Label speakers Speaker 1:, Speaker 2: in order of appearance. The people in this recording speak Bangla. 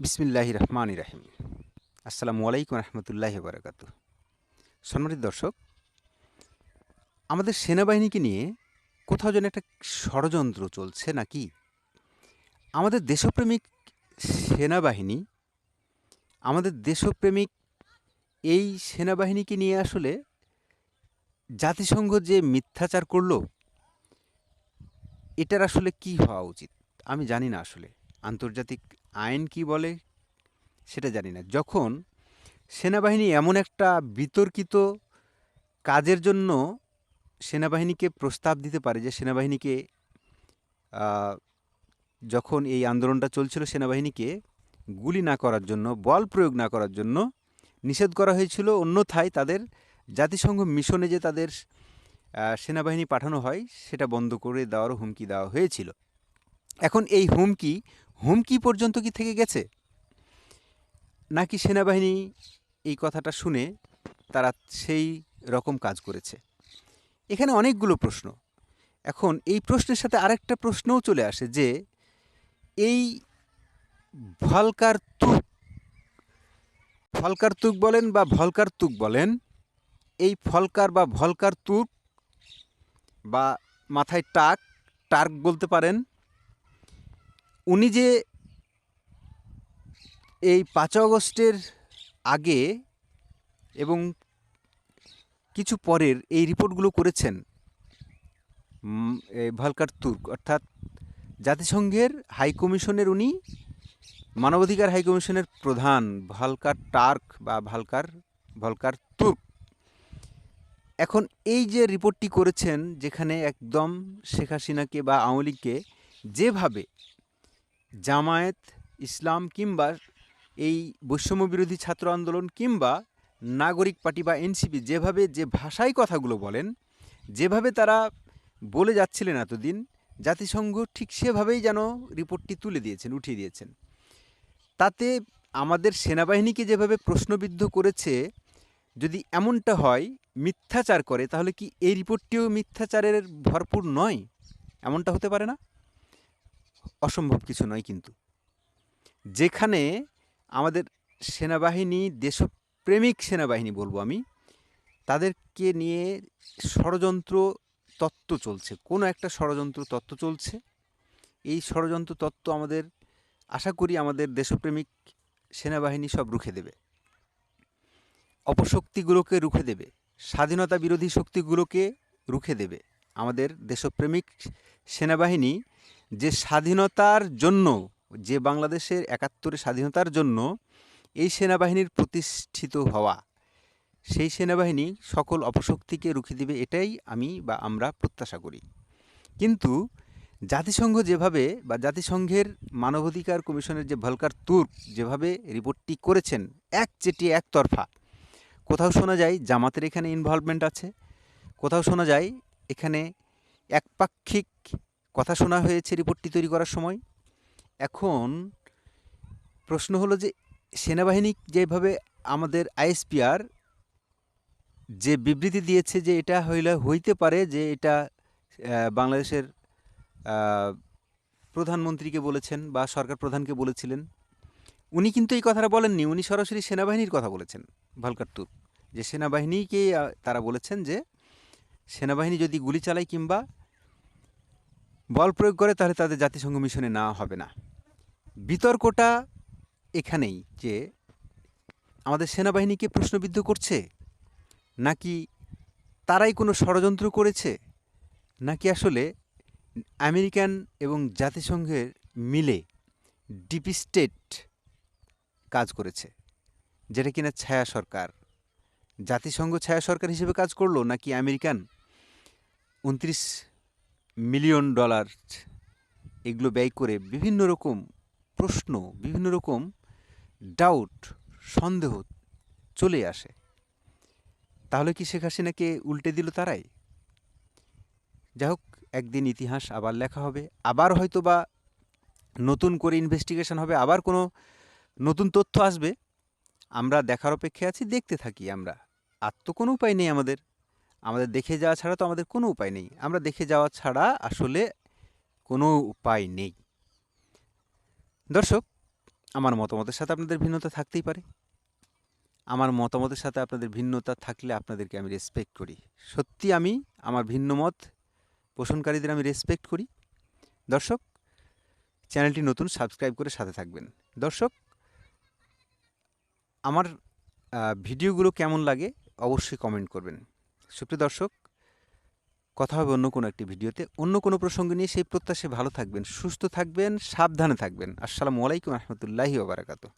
Speaker 1: বিসমিল্লাহ রহমান রাহিম। আসসালামু আলাইকুম রহমতুল্লাহ বারাকাত সম্মানিত দর্শক, আমাদের সেনাবাহিনীকে নিয়ে কোথাও যেন একটা ষড়যন্ত্র চলছে নাকি? আমাদের দেশপ্রেমিক সেনাবাহিনী, আমাদের দেশপ্রেমিক এই সেনাবাহিনীকে নিয়ে আসলে জাতিসংঘ যে মিথ্যাচার করল, এটার আসলে কি হওয়া উচিত? আমি জানি না আসলে। আন্তর্জাতিক আইন কি বলে? সেটা জানি না। যখন সেনাবাহিনী এমন একটা বিতর্কিত কাজের জন্য সেনাবাহিনীকে প্রস্তাব দিতে পারে যে সেনাবাহিনীকে যখন এই আন্দোলনটা চলছিল সেনাবাহিনীকে গুলি না করার জন্য, বল প্রয়োগ না করার জন্য নিষেধ করা হয়েছিল। অন্যথায় তাদের জাতিসংঘ মিশনে যে তাদের সেনাবাহিনী পাঠানো হয়, সেটা বন্ধ করে দেওয়ারও হুমকি দেওয়া হয়েছিল। এখন এই হুমকি হুমকি পর্যন্ত কি থেকে গেছে? নাকি সেনাবাহিনী এই কথাটা শুনে তারা সেই রকম কাজ করেছে? এখানে অনেকগুলো প্রশ্ন। এখন এই প্রশ্নের সাথে আরেকটা প্রশ্নও চলে আসে যে, এই ভলকার তুক ফলকার তুক বলেন বা ভলকার তুক বলেন, এই ফলকার বা ভলকার তুক বা মাথায় টাক, টার্ক বলতে পারেন উনি যে এই পাঁচ আগস্টের আগে এবং কিছু পরের এই রিপোর্টগুলো করেছেন ভলকার তুর্ক, অর্থাৎ জাতিসংঘের হাইকমিশনের উনি, মানবাধিকার হাইকমিশনের প্রধান ভলকার টার্ক বা ভালকার, ভলকার তুর্ক। এখন এই যে রিপোর্টটি করেছেন, যেখানে একদম শেখ হাসিনাকে বা আওয়ামী লীগকে যেভাবে জামায়াত ইসলাম কিংবা এই বৈষম্য বিরোধী ছাত্র আন্দোলন কিংবা নাগরিক পার্টি বা এনসিপি যেভাবে যে ভাষায় কথাগুলো বলেন, যেভাবে তারা বলে যাচ্ছিলেন এতদিন, জাতিসংঘ ঠিক সেভাবেই যেন রিপোর্টটি তুলে দিয়েছেন, উঠিয়ে দিয়েছেন। তাতে আমাদের সেনাবাহিনীকে যেভাবে প্রশ্নবিদ্ধ করেছে, যদি এমনটা হয়, মিথ্যাচার করে, তাহলে কি এই রিপোর্টটিও মিথ্যাচারের ভরপুর নয়? এমনটা হতে পারে না? অসম্ভব কিছু নয় কিন্তু। যেখানে আমাদের সেনাবাহিনী, দেশপ্রেমিক সেনাবাহিনী বলব আমি, তাদেরকে নিয়ে ষড়যন্ত্র তত্ত্ব চলছে। কোনো একটা ষড়যন্ত্র তত্ত্ব চলছে। এই ষড়যন্ত্র তত্ত্ব আমাদের, আশা করি আমাদের দেশপ্রেমিক সেনাবাহিনী সব রুখে দেবে। অপশক্তিগুলোকে রুখে দেবে। স্বাধীনতা বিরোধী শক্তিগুলোকে রুখে দেবে। আমাদের দেশপ্রেমিক সেনাবাহিনী যে স্বাধীনতার জন্য, যে বাংলাদেশের একাত্তরের স্বাধীনতার জন্য এই সেনাবাহিনীর প্রতিষ্ঠিত হওয়া, সেই সেনাবাহিনী সকল অপশক্তিকে রুখে দিবে এটাই আমি বা আমরা প্রত্যাশা করি। কিন্তু জাতিসংঘ যেভাবে বা জাতিসংঘের মানবাধিকার কমিশনের যে ভলকার তুর্ক যেভাবে রিপোর্টটি করেছেন, এক চেটি একতরফা কোথাও শোনা যায় জামাতের এখানে ইনভলভমেন্ট আছে, কোথাও শোনা যায় এখানে একপাক্ষিক কথা শোনা হয়েছে রিপোর্টটি তৈরি করার সময়। এখন প্রশ্ন হলো যে, সেনাবাহিনী যেভাবে আমাদের আইএসপিআর যে বিবৃতি দিয়েছে যে এটা হইলে হইতে পারে, যে এটা বাংলাদেশের প্রধানমন্ত্রীকে বলেছেন বা সরকার প্রধানকে বলেছিলেন, উনি কিন্তু এই কথাটা বলেননি। উনি সরাসরি সেনাবাহিনীর কথা বলেছেন, ভলকার তুর্ক যে সেনাবাহিনীকে তারা বলেছেন যে, সেনাবাহিনী যদি গুলি চালায় কিংবা বল প্রয়োগ করে তাহলে তাদের জাতিসংঘ মিশনে নেওয়া হবে না। বিতর্কটা এখানেই যে আমাদের সেনাবাহিনীকে প্রশ্নবিদ্ধ করছে? নাকি তারাই কোনো ষড়যন্ত্র করেছে? নাকি আসলে আমেরিকান এবং জাতিসংঘের মিলে ডিপ স্টেট কাজ করেছে, যেটা কিনা ছায়া সরকার? জাতিসংঘ ছায়া সরকার হিসেবে কাজ করল নাকি আমেরিকান? উনত্রিশ মিলিয়ন ডলার এগুলো ব্যয় করে বিভিন্ন রকম প্রশ্ন, বিভিন্ন রকম ডাউট সন্দেহ চলে আসে। তাহলে কি শেখ হাসিনাকে উল্টে দিল তারাই? যাই হোক একদিন ইতিহাস আবার লেখা হবে, আবার হয়তো বা নতুন করে ইনভেস্টিগেশন হবে, আবার কোনো নতুন তথ্য আসবে। আমরা দেখার অপেক্ষায় আছি, দেখতে থাকি আমরা। আর তো কোনো উপায় নেই আমাদের। আমাদের দেখে যাওয়া ছাড়া তো আমাদের কোনো উপায় নেই। আমরা দেখে যাওয়া ছাড়া আসলে কোনো উপায় নেই। দর্শক, আমার মতামতের সাথে আপনাদের ভিন্নতা থাকতেই পারে। আমার মতামতের সাথে আপনাদের ভিন্নতা থাকলে আপনাদেরকে আমি রেসপেক্ট করি। সত্যি আমি আমার ভিন্ন মত পোষণকারীদের আমি রেসপেক্ট করি। দর্শক, চ্যানেলটি নতুন সাবস্ক্রাইব করে সাথে থাকবেন। দর্শক, আমার ভিডিওগুলো কেমন লাগে অবশ্যই কমেন্ট করবেন। সুপ্রিয় দর্শক, কথা হবে অন্য কোনো একটি ভিডিওতে। অন্য কোনো প্রসঙ্গ নিয়ে সেই প্রত্যাশে ভালো থাকবেন, সুস্থ থাকবেন, সাবধানে থাকবেন। আসসালামু আলাইকুম রহমতুল্লাহি ওবরাকাতু